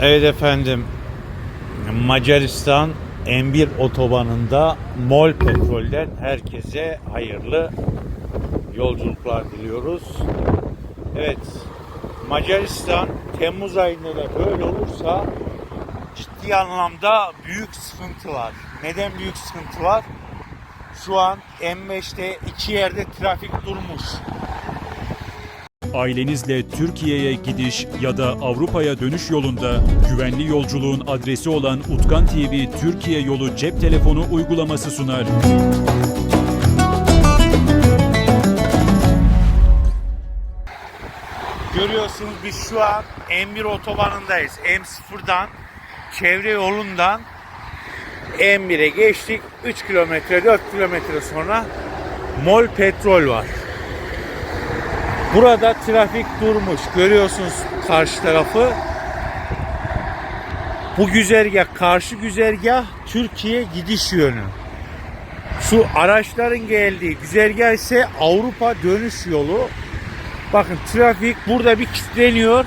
Evet efendim. Macaristan M1 otobanında Mol Petrol'den herkese hayırlı yolculuklar diliyoruz. Evet. Macaristan Temmuz ayında da böyle olursa ciddi anlamda büyük sıkıntı var. Neden büyük sıkıntı var? Şu an M5'te iki yerde trafik durmuş. Ailenizle Türkiye'ye gidiş ya da Avrupa'ya dönüş yolunda güvenli yolculuğun adresi olan Utkan TV Türkiye Yolu cep telefonu uygulaması sunar. Görüyorsunuz biz şu an M1 otobanındayız. M0'dan çevre yolundan M1'e geçtik. 3 kilometre 4 kilometre sonra Mol petrol var. Burada trafik durmuş. Görüyorsunuz karşı tarafı. Bu güzergah karşı güzergah Türkiye gidiş yönü. Şu araçların geldiği güzergah ise Avrupa dönüş yolu. Bakın trafik burada bir kilitleniyor.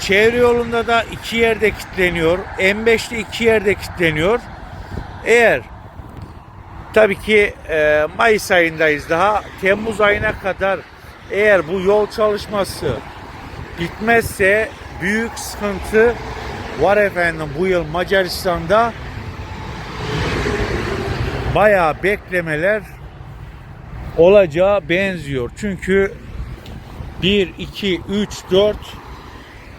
Çevre yolunda da iki yerde kilitleniyor. M5'te iki yerde kilitleniyor. Eğer tabii ki e, Mayıs ayındayız daha. Temmuz ayına kadar eğer bu yol çalışması bitmezse büyük sıkıntı var efendim bu yıl Macaristan'da bayağı beklemeler olacağı benziyor. Çünkü 1, 2, 3, 4,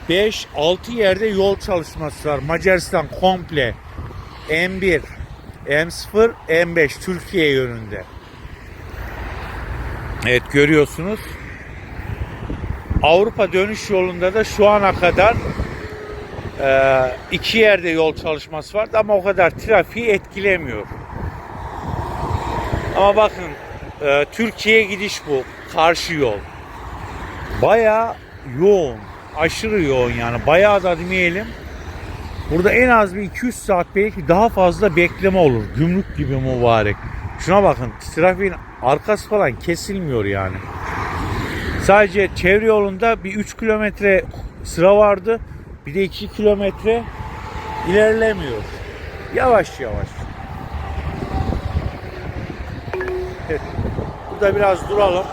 5, 6 yerde yol çalışması var. Macaristan komple M1, M0, M5 Türkiye yönünde. Evet görüyorsunuz. Avrupa dönüş yolunda da şu ana kadar e, iki yerde yol çalışması vardı ama o kadar trafiği etkilemiyor. Ama bakın e, Türkiye'ye gidiş bu. Karşı yol. Baya yoğun. Aşırı yoğun yani. Bayağı da demeyelim. Burada en az bir 200 saat belki daha fazla bekleme olur. Gümrük gibi mübarek. Şuna bakın trafiğin arkası falan kesilmiyor yani. Sadece çevre yolunda bir 3 kilometre sıra vardı. Bir de 2 kilometre ilerlemiyor. Yavaş yavaş. Burada biraz duralım.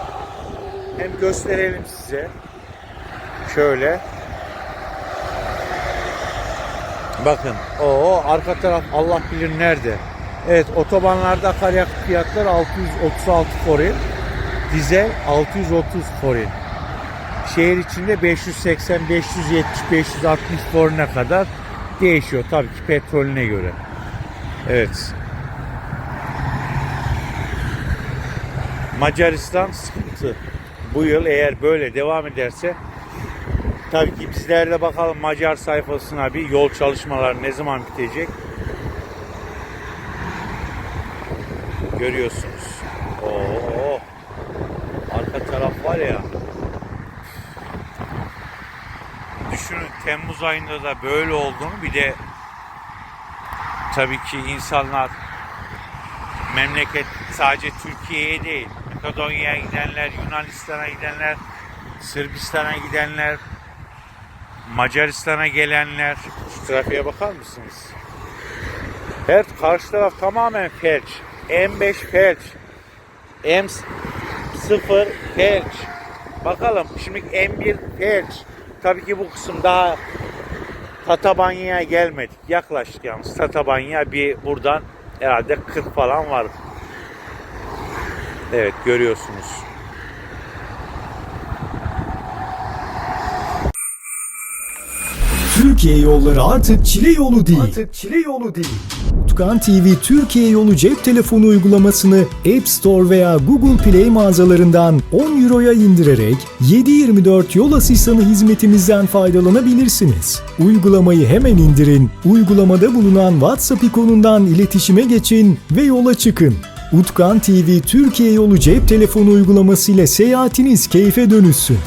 Hem gösterelim size. Şöyle. Bakın. o arka taraf Allah bilir nerede. Evet otobanlarda akaryakıt fiyatları 636 forin. Dizel 630 forin. Şehir içinde 580, 570, 560 forine kadar değişiyor. Tabii ki petrolüne göre. Evet. Macaristan sıkıntı. Bu yıl eğer böyle devam ederse tabii ki bizler de bakalım Macar sayfasına bir yol çalışmaları ne zaman bitecek. Görüyorsunuz. Oo. Arka taraf var ya. Düşünün Temmuz ayında da böyle olduğunu bir de tabii ki insanlar memleket sadece Türkiye'ye değil Makedonya'ya gidenler, Yunanistan'a gidenler, Sırbistan'a gidenler, Macaristan'a gelenler. Şu trafiğe bakar mısınız? Her karşı taraf tamamen felç. M5 felç. M0 felç. Bakalım şimdi M1 felç. Tabii ki bu kısım daha Tatabanya'ya gelmedik. Yaklaştık yalnız. Tatabanya bir buradan herhalde 40 falan var. Evet görüyorsunuz. Türkiye yolları artık çile yolu değil. Artık çile yolu değil. Utkan TV Türkiye yolu cep telefonu uygulamasını App Store veya Google Play mağazalarından 10 euroya indirerek 7/24 yol asistanı hizmetimizden faydalanabilirsiniz. Uygulamayı hemen indirin, uygulamada bulunan WhatsApp ikonundan iletişime geçin ve yola çıkın. Utkan TV Türkiye yolu cep telefonu uygulaması ile seyahatiniz keyfe dönüşsün.